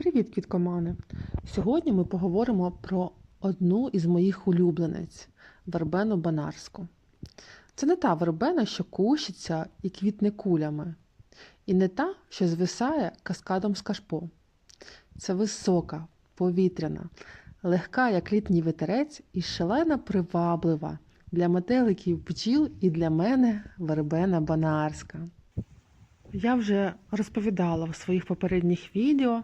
Привіт, квіткомани! Сьогодні ми поговоримо про одну із моїх улюбленець вербену банарську. Це не та вербена, що кущиться і квітне кулями, і не та, що звисає каскадом з кашпо. Це висока, повітряна, легка, як літній ветерець, і шалена приваблива для метеликів бджіл і для мене вербена банарська. Я вже розповідала в своїх попередніх відео,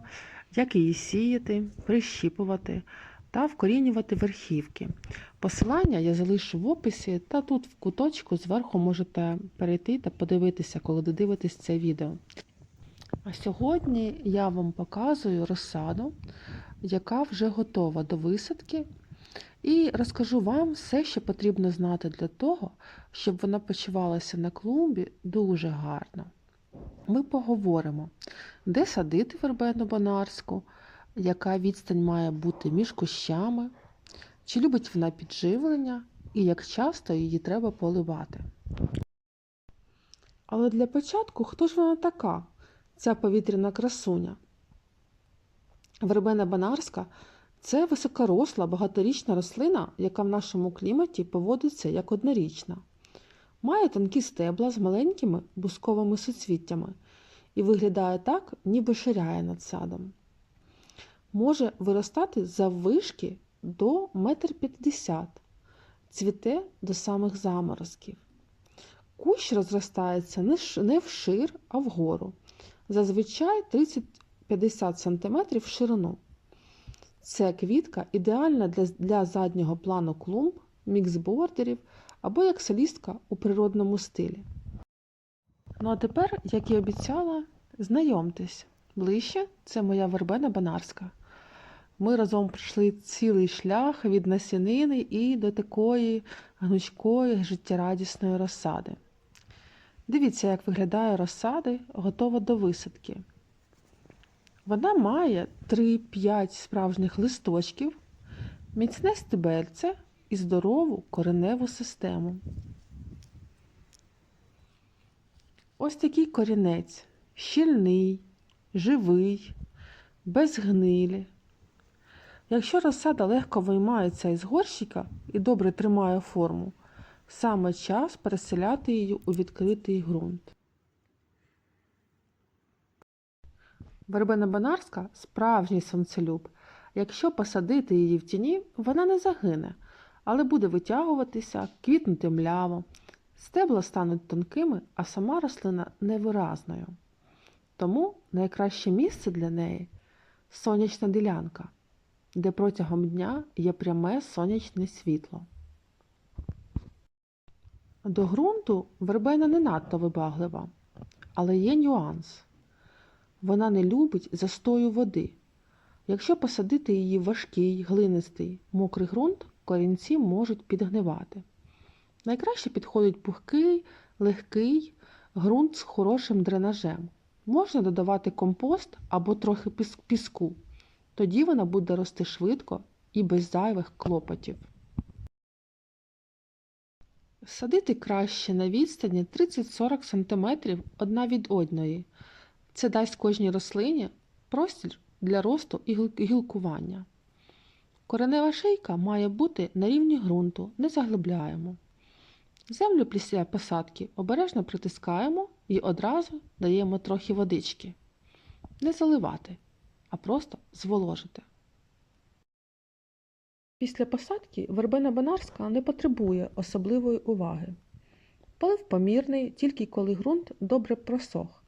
як її сіяти, прищіпувати та вкорінювати верхівки. Посилання я залишу в описі, та тут в куточку зверху можете перейти та подивитися, коли додивитесь це відео. А сьогодні я вам показую розсаду, яка вже готова до висадки, і розкажу вам все, що потрібно знати для того, щоб вона почувалася на клумбі дуже гарно. Ми поговоримо, де садити вербену банарську, яка відстань має бути між кущами, чи любить вона підживлення і як часто її треба поливати. Але для початку хто ж вона така, ця повітряна красуня? Вербена банарська це високоросла багаторічна рослина, яка в нашому кліматі поводиться як однорічна. Має тонкі стебла з маленькими бусковими суцвіттями і виглядає так, ніби ширяє над садом. Може виростати заввишки до 1,50 м, цвіте до самих заморозків. Кущ розростається не вшир, а вгору, зазвичай 30-50 см в ширину. Ця квітка ідеальна для, заднього плану клумб, міксбордерів або як солістка у природному стилі. Ну а тепер, як і обіцяла, знайомтесь, ближче це моя вербена банарська. Ми разом пройшли цілий шлях від насінини і до такої гнучкої, життєрадісної розсади. Дивіться, як виглядає розсади, готова до висадки. Вона має 3-5 справжніх листочків, міцне стебельце і здорову кореневу систему. Ось такий корінець щільний, живий, без гнилі. Якщо розсада легко виймається із горщика і добре тримає форму, саме час переселяти її у відкритий ґрунт. Вербена банарська справжній сонцелюб. Якщо посадити її в тіні, вона не загине, але буде витягуватися, квітнути мляво. Стебла стануть тонкими, а сама рослина невиразною. Тому найкраще місце для неї сонячна ділянка, де протягом дня є пряме сонячне світло. До ґрунту вербена не надто вибаглива, але є нюанс. Вона не любить застою води. Якщо посадити її в важкий, глинистий, мокрий ґрунт, корінці можуть підгнивати. Найкраще підходить пухкий, легкий ґрунт з хорошим дренажем. Можна додавати компост або трохи піску. Тоді вона буде рости швидко і без зайвих клопотів. Садити краще на відстані 30-40 см одна від одної. Це дасть кожній рослині простір для росту і гілкування. Коренева шийка має бути на рівні ґрунту, не заглибляємо. Землю після посадки обережно притискаємо і одразу даємо трохи водички. Не заливати, а просто зволожити. Після посадки вербена банарська не потребує особливої уваги. Полив помірний тільки коли ґрунт добре просох,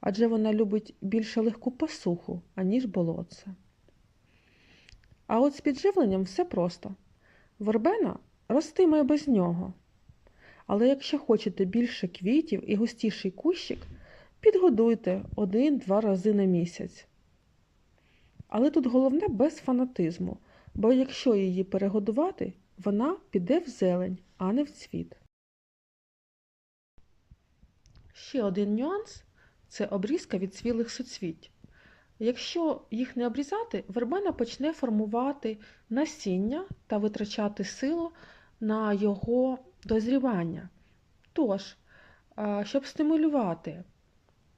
адже вона любить більше легку посуху, аніж болотце. А от з підживленням все просто. Вербена ростиме без нього. Але якщо хочете більше квітів і густіший кущик, підгодуйте один-два рази на місяць. Але тут головне без фанатизму, бо якщо її перегодувати, вона піде в зелень, а не в цвіт. Ще один нюанс це обрізка від цвілих суцвіть. Якщо їх не обрізати, вербена почне формувати насіння та витрачати силу на його дозрівання. Тож, щоб стимулювати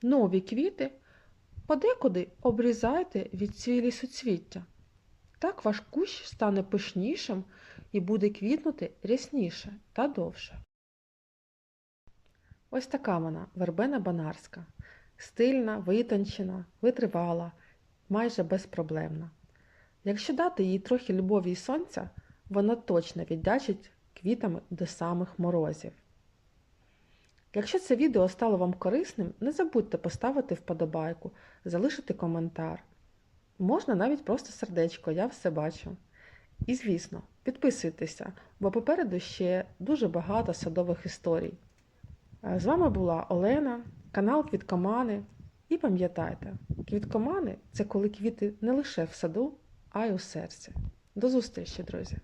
нові квіти, Подекуди обрізайте відцвілі суцвіття. Так ваш кущ стане пишнішим і буде квітнути рясніше та довше. Ось така вона вербена банарська. Стильна, витончена, витривала, майже безпроблемна. Якщо дати їй трохи любові і сонця, вона точно віддячить квітами до самих морозів. Якщо це відео стало вам корисним, не забудьте поставити вподобайку, залишити коментар. Можна навіть просто сердечко, я все бачу. І звісно, підписуйтеся, бо попереду ще дуже багато садових історій. З вами була Олена, канал Квіткомани. І пам'ятайте, квіткомани це коли квіти не лише в саду, а й у серці. До зустрічі, друзі!